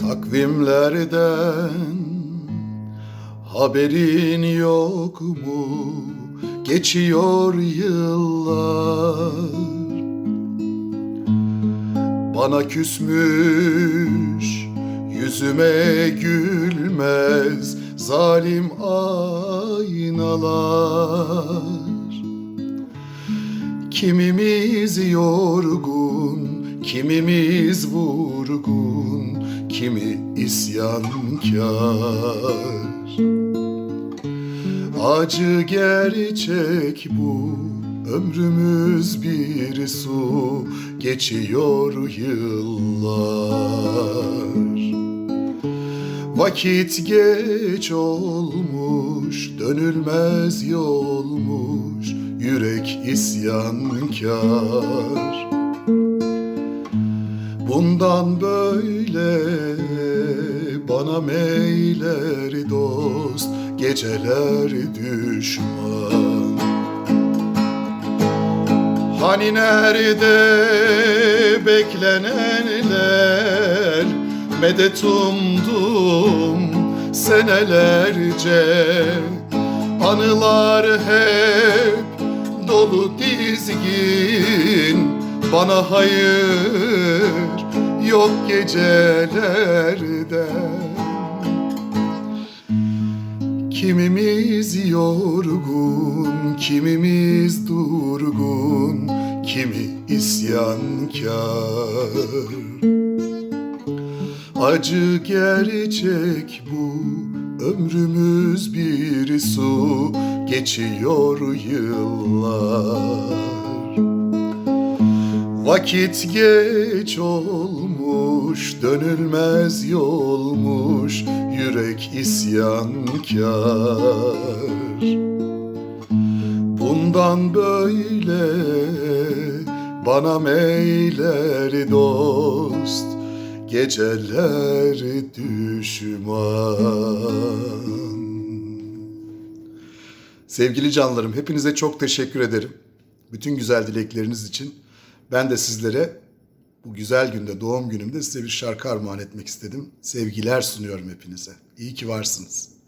Takvimlerden haberin yok mu? Geçiyor yıllar Bana küsmüş yüzüme gülmez zalim aynalar Kimimiz yorgun, kimimiz vurgun, kimi isyankar. Acı gerçek bu, ömrümüz bir su, geçiyor yıllar. Vakit geç olmuş, dönülmez yolmuş, yürek isyankar. Bundan böyle bana meyler dost, geceler düşman. Hani nerede beklenenler? Medet umdum senelerce. Anılar hep dolu dizgin. Bana hayır yok gecelerde Kimimiz yorgun, kimimiz durgun, kimi isyankar. Acı gerçek bu, ömrümüz bir su, geçiyor yıllar. Vakit geç olmuş, dönülmez yolmuş, yürek isyankar. Bundan böyle bana meyler dost, geceler düşman. Sevgili canlarım, hepinize çok teşekkür ederim. Bütün güzel dilekleriniz için. Ben de sizlere bu güzel günde, doğum günümde size bir şarkı armağan etmek istedim. Sevgiler sunuyorum hepinize. İyi ki varsınız.